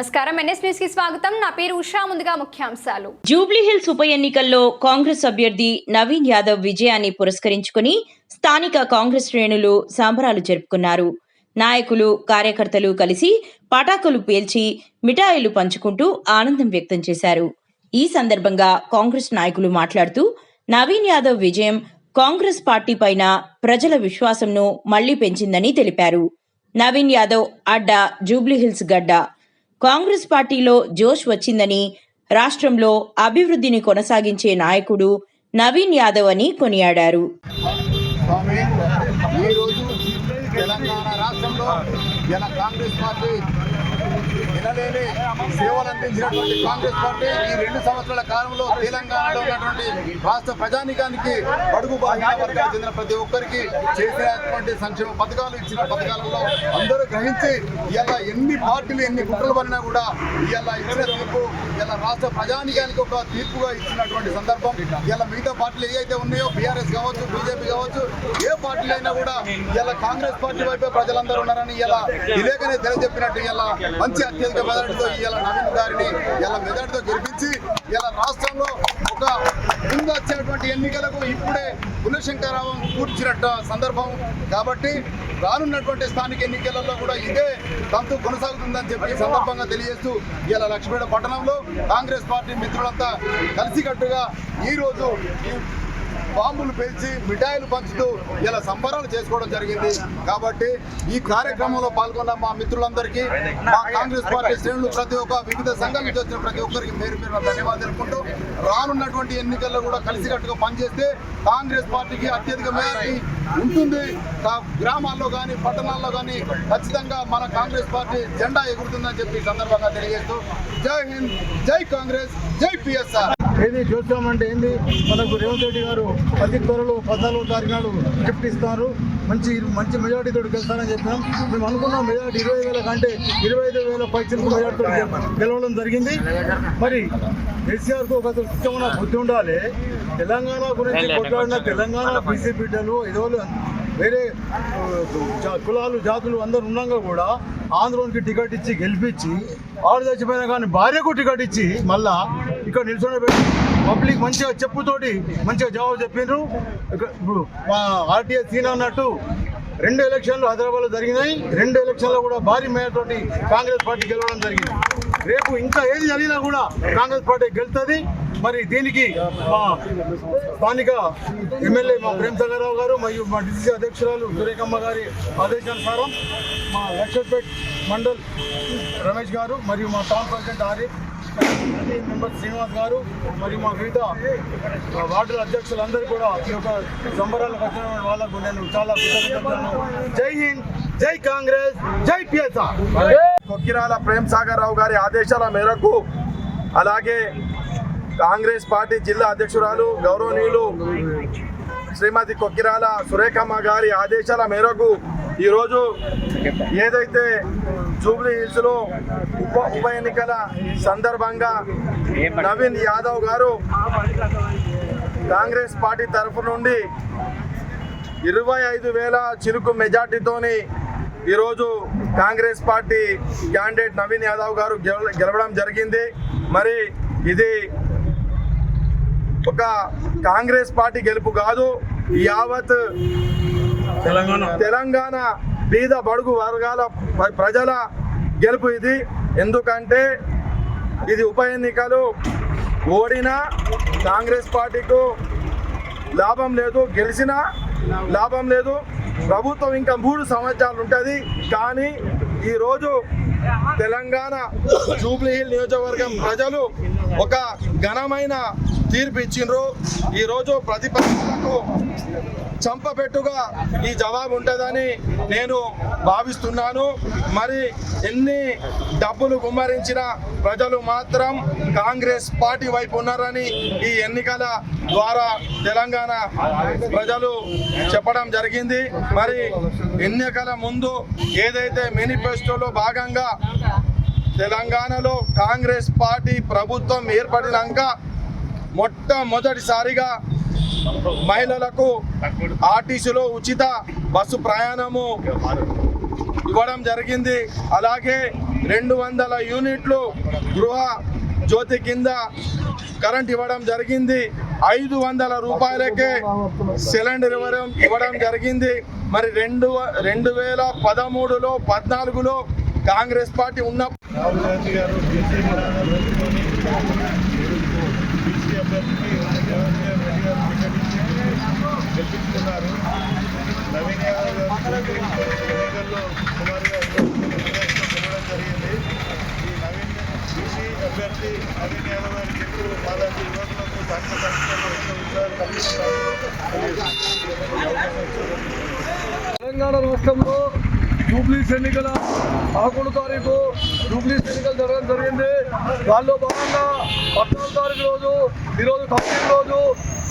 నమస్కారం. ఎన్ఎస్కి స్వాగతం. నా పేరు ఉషా. ముందుగా ముఖ్యాంశాలు. జూబ్లీహిల్స్ ఉప ఎన్నికల్లో కాంగ్రెస్ అభ్యర్థి నవీన్ యాదవ్ విజయాన్ని పురస్కరించుకుని స్థానిక కాంగ్రెస్ శ్రేణులు సంబరాలు జరుపుకున్నారు. నాయకులు కార్యకర్తలు కలిసి పటాకులు పేల్చి మిఠాయిలు పంచుకుంటూ ఆనందం వ్యక్తం చేశారు. ఈ సందర్భంగా కాంగ్రెస్ నాయకులు మాట్లాడుతూ నవీన్ యాదవ్ విజయం కాంగ్రెస్ పార్టీ పైన ప్రజల విశ్వాసంను మళ్ళీ పెంచిందని తెలిపారు. నవీన్ యాదవ్ అడ్డ జూబ్లీహిల్స్ గడ్డ. కాంగ్రెస్ పార్టీలో జోష్ వచ్చిందని రాష్ట్రంలో అభివృద్ధిని కొనసాగించే నాయకుడు నవీన్ యాదవ్ అని కొనియాడారు. తెలంగాణ రాష్ట్రంలో ఇలా కాంగ్రెస్ పార్టీ వినలేని సేవలు అందించినటువంటి కాంగ్రెస్ పార్టీ ఈ రెండు సంవత్సరాల కాలంలో తెలంగాణలో ఉన్నటువంటి రాష్ట్ర ప్రజానికానికి బడుగు బాహిన వర్గాలకు చెందిన ప్రతి ఒక్కరికి చేసినటువంటి సంక్షేమ పథకాలు ఇచ్చిన పథకాలలో అందరూ గ్రహించి ఇలా ఎన్ని పార్టీలు ఎన్ని కుట్రలు పడినా కూడా ఇలా ఇచ్చిన తీర్పు ఇలా రాష్ట్ర ప్రజానికానికి ఒక తీర్పుగా ఇచ్చినటువంటి సందర్భం. ఇలా మిగతా పార్టీలు ఏవైతే ఉన్నాయో బీఆర్ఎస్ కావచ్చు బీజేపీ కావచ్చు ఏ పార్టీలు అయినా కూడా ఇలా కాంగ్రెస్ పార్టీ వైపే ప్రజలందరూ ఉన్నారని ఇలా విలేకనే తెలియజెప్పినట్టు ఇలా మంచి అత్యధిక మెజార్టీతో ఇలా నవీన్ గారిని ఇలా మెదడుతో గెలిపించి ఇలా రాష్ట్రంలో ఒక ముందు వచ్చేటువంటి ఎన్నికలకు ఇప్పుడే పునఃశంకరావం కూర్చినట్టు సందర్భం. కాబట్టి రానున్నటువంటి స్థానిక ఎన్నికలలో కూడా ఇదే తంతు కొనసాగుతుందని చెప్పి సందర్భంగా తెలియజేస్తూ ఇలా లక్ష్మీపేట పట్టణంలో కాంగ్రెస్ పార్టీ మిత్రులంతా కలిసికట్టుగా ఈరోజు బాంబులు పేల్చి మిఠాయిలు పంచుతూ ఇలా సంబరాలు చేసుకోవడం జరిగింది. కాబట్టి ఈ కార్యక్రమంలో పాల్గొన్న మా మిత్రులందరికీ మా కాంగ్రెస్ పార్టీ శ్రేణులు ప్రతి ఒక్క వివిధ సంఘాల నుంచి వచ్చిన ప్రతి ఒక్కరికి పేరు పేరు ధన్యవాదాలు తెలుపుకుంటూ రానున్నటువంటి ఎన్నికల్లో కూడా కలిసికట్టుగా పనిచేస్తే కాంగ్రెస్ పార్టీకి అత్యధిక మేరకి ఉంటుంది. గ్రామాల్లో కానీ పట్టణాల్లో కానీ ఖచ్చితంగా మన కాంగ్రెస్ పార్టీ జెండా ఎగురుతుందని చెప్పి సందర్భంగా తెలియజేస్తూ జై హింద్ జై కాంగ్రెస్ జై పిఎస్ఆర్. ఏది అంటే ఏంది? మనకు రేవంత్ రెడ్డి గారు అతి త్వరలో పద్నాలుగో తారీఖు నాడు గిఫ్ట్ ఇస్తారు. మంచి మంచి మెజార్టీతో గెలుస్తారని చెప్పినాం. మేము అనుకున్నాం మెజార్టీ ఇరవై వేల కంటే ఇరవై ఐదు వేల పైసలకు మెజార్టీతో గెలవడం జరిగింది. మరి కేసీఆర్కు ఒక ఉత్తమమైన బుద్ధి ఉండాలి. తెలంగాణ గురించి కొట్లాడిన తెలంగాణ బీసీ బిడ్డలు ఏదో వేరే కులాలు జాతులు అందరు ఉన్నాగా కూడా ఆంధ్రోనికి టికెట్ ఇచ్చి గెలిపించి ఆడు చచ్చిపోయినా కానీ భార్యకు టికెట్ ఇచ్చి మళ్ళా ఇక్కడ నిల్చొని పబ్లిక్ మంచిగా చెప్పుతోటి మంచిగా జవాబు చెప్పిండ్రు ఇప్పుడు మా ఆర్టీఎస్ సీన్ అన్నట్టు రెండు ఎలక్షన్లు హైదరాబాద్లో జరిగినాయి. రెండు ఎలక్షన్లో కూడా భారీ మేరతోటి కాంగ్రెస్ పార్టీ గెలవడం జరిగింది. రేపు ఇంకా ఏది జరిగినా కూడా కాంగ్రెస్ పార్టీ గెలుస్తుంది. మరి దీనికి మా స్థానిక ఎమ్మెల్యే మా ప్రేమ్ రావు గారు మరియు మా డిసిసి అధ్యక్షురాలు సురేఖమ్మ గారి ఆదేశానుసారం మా లక్షపేట్ మండల్ రమేష్ గారు మరియు మా town president Arif member Srinivas garu మరియు మా వివిధ ఆ, వార్డుల అధ్యక్షులందరూ కూడా ఈ యొక్క సంబరాలకు వచ్చిన వాళ్ళకు నేను చాలా జై హింద్ జై కాంగ్రెస్ జై పిఎస్ఆర్. కొక్కిరాల ప్రేమ్ సాగర్ రావు గారి ఆదేశాల మేరకు అలాగే కాంగ్రెస్ పార్టీ జిల్లా అధ్యక్షురాలు గౌరవనీయులు శ్రీమతి కొక్కిరాల సురేఖమ్మ గారి ఆదేశాల మేరకు ఈరోజు ఏదైతే జూబ్లీ హిల్స్లో ఉప ఉప ఎన్నికల సందర్భంగా నవీన్ యాదవ్ గారు కాంగ్రెస్ పార్టీ తరఫు నుండి ఇరవై ఐదు వేల చిరుకు మెజార్టీతోని ఈరోజు కాంగ్రెస్ పార్టీ క్యాండిడేట్ నవీన్ యాదవ్ గారు గెల- గెలవడం జరిగింది. మరి ఇది ఒక కాంగ్రెస్ పార్టీ గెలుపు కాదు యావత్ తెలంగాణ. తెలంగాణ బీద బడుగు వర్గాల ప్రజల గెలుపు ఇది. ఎందుకంటే ఇది ఉప ఎన్నికలు ఓడినా కాంగ్రెస్ పార్టీకు లాభం లేదు గెలిచినా లాభం లేదు. ప్రభుత్వం ఇంకా మూడు సంవత్సరాలు ఉంటుంది. కానీ ఈరోజు తెలంగాణ జూబ్లీహిల్ నియోజకవర్గం ప్రజలు ఒక ఘనమైన తీర్పు ఇచ్చిండ్రు. ఈరోజు ప్రతిపక్షాలకు చంపబెట్టుగా ఈ జవాబు ఉంటుందని నేను భావిస్తున్నాను. మరి ఎన్ని డబ్బులు గుమ్మరించిన ప్రజలు మాత్రం కాంగ్రెస్ పార్టీ వైపు ఉన్నారని ఈ ఎన్నికల ద్వారా తెలంగాణ ప్రజలు చెప్పడం జరిగింది. మరి ఎన్నికల ముందు ఏదైతే మేనిఫెస్టోలో భాగంగా తెలంగాణలో కాంగ్రెస్ పార్టీ ప్రభుత్వం ఏర్పడినాక మొట్టమొదటిసారిగా మహిళలకు ఆర్టీసీలో ఉచిత బస్సు ప్రయాణము ఇవ్వడం జరిగింది. అలాగే రెండు వందల యూనిట్లు గృహ జ్యోతి కింద కరెంట్ ఇవ్వడం జరిగింది. ఐదు వందల రూపాయలకే సిలిండర్ ఇవ్వడం ఇవ్వడం జరిగింది. మరి రెండు రెండు వేల పదమూడులో పద్నాలుగులో కాంగ్రెస్ పార్టీ ఉన్న రాహుల్ గాంధీ గారు బీసీ మతాన్ని బీసీ అభ్యర్థికి రేవంత్ రెడ్డి గారు టికెట్ గెలిపించుకున్నారు నవీన్ యాదవ్ గారు ఎన్నికల్లో సుమారుగా గెలవడం జరిగింది ఈ నవీన్ బీసీ అభ్యర్థి నవీన్ యాదవ్ గారికి ఎప్పుడు మాలాంటి యువకులకు స్థానిక తెలంగాణ రాష్ట్రంలో జూబ్లీస్ ఎన్నికల పదకొండు తారీఖు జూబ్లీస్ ఎన్నికలు జరగడం జరిగింది. దానిలో భాగంగా పద్నాలుగు తారీఖు రోజు ఈరోజు తొమ్మిది రోజు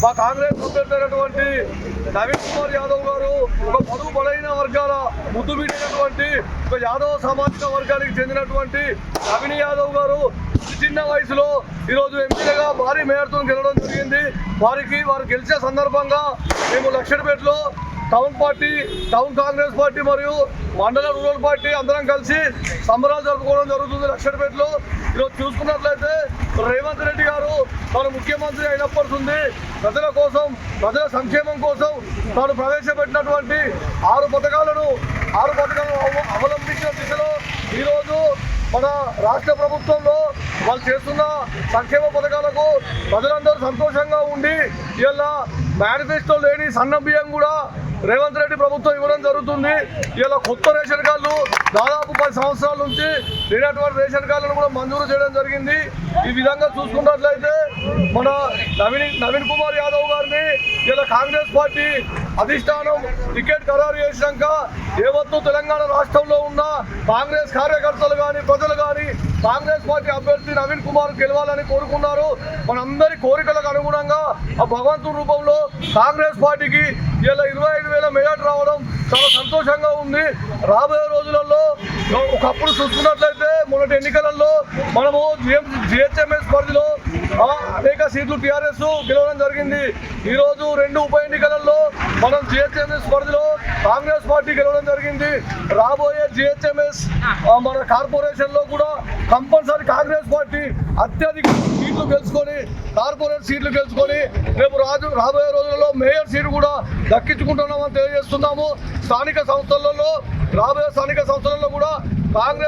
మా కాంగ్రెస్ అభ్యర్థి నవీన్ కుమార్ యాదవ్ గారు ఒక పదువు బలైన వర్గాల ముద్దు బిడ్డైనటువంటి ఒక యాదవ సామాజిక వర్గానికి చెందినటువంటి నవీన్ యాదవ్ గారు చిన్న వయసులో ఈరోజు ఎంపీలుగా భారీ మేయర్తో గెలవడం జరిగింది. వారికి వారు గెలిచే సందర్భంగా మేము లక్షడిపేటలో town party town Congress party మరియు మండల రూరల్ పార్టీ అందరం కలిసి సంబరాలు జరుపుకోవడం జరుగుతుంది లక్షడిపేటలో. ఈరోజు చూసుకున్నట్లయితే రేవంత్ రెడ్డి గారు తాను ముఖ్యమంత్రి అయినప్పటి నుండి ప్రజల కోసం ప్రజల సంక్షేమం కోసం తాను ప్రవేశపెట్టినటువంటి ఆరు పథకాలను ఆరు పథకాలను అవలంబించిన దిశలో ఈరోజు మన రాష్ట్ర ప్రభుత్వంలో వాళ్ళు చేస్తున్న సంక్షేమ పథకాలకు ప్రజలందరూ సంతోషంగా ఉండి ఇలా మేనిఫెస్టో లేని సన్న బియ్యం కూడా రేవంత్ రెడ్డి ప్రభుత్వం ఇవ్వడం జరుగుతుంది. ఇలా కొత్త రేషన్ కార్డులు దాదాపు పది సంవత్సరాల నుంచి లేనటువంటి రేషన్ కార్డులను కూడా మంజూరు చేయడం జరిగింది. ఈ విధంగా చూసుకున్నట్లయితే మన నవీన్ నవీన్ కుమార్ యాదవ్ గారిని ఇలా కాంగ్రెస్ పార్టీ అధిష్టానం టికెట్ ఖరారు చేసినాక ఏవత్తు తెలంగాణ రాష్ట్రంలో ఉన్న కాంగ్రెస్ కార్యకర్తలు కానీ ప్రజలు కాంగ్రెస్ పార్టీ అభ్యర్థి నవీన్ కుమార్ గెలవాలని కోరుకున్నారు. మనందరి కోరికలకు అనుగుణంగా ఆ భగవంతుని రూపంలో కాంగ్రెస్ పార్టీకి ఇలా ఇరవై ఐదు వేల మెజార్టీ రావడం చాలా సంతోషంగా ఉంది. రాబోయే రోజులలో ఒకప్పుడు చూసుకున్నట్లయితే మొన్నటి ఎన్నికలలో మనము జిఎం జిహెచ్ఎంఎస్ పరిధిలో అనేక అనేక సీట్లు టీఆర్ఎస్ గెలవడం జరిగింది. ఈ రోజు రెండు ఉప ఎన్నికలలో మనం జిహెచ్ఎంఎస్ పరిధిలో కాంగ్రెస్ పార్టీ గెలవడం జరిగింది. రాబోయే జిహెచ్ఎంఎస్ మన కార్పొరేషన్లో కూడా కంపల్సరీ కాంగ్రెస్ పార్టీ అత్యధిక సీట్లు గెలుచుకొని కార్పొరేట్ సీట్లు గెలుచుకొని రేపు రాజు రాబోయే రోజులలో మేయర్ సీటు కూడా దక్కించుకుంటున్నామని తెలియజేస్తున్నాము. స్థానిక సంస్థలలో రాబోయే స్థానిక సంస్థలలో కూడా కాంగ్రెస్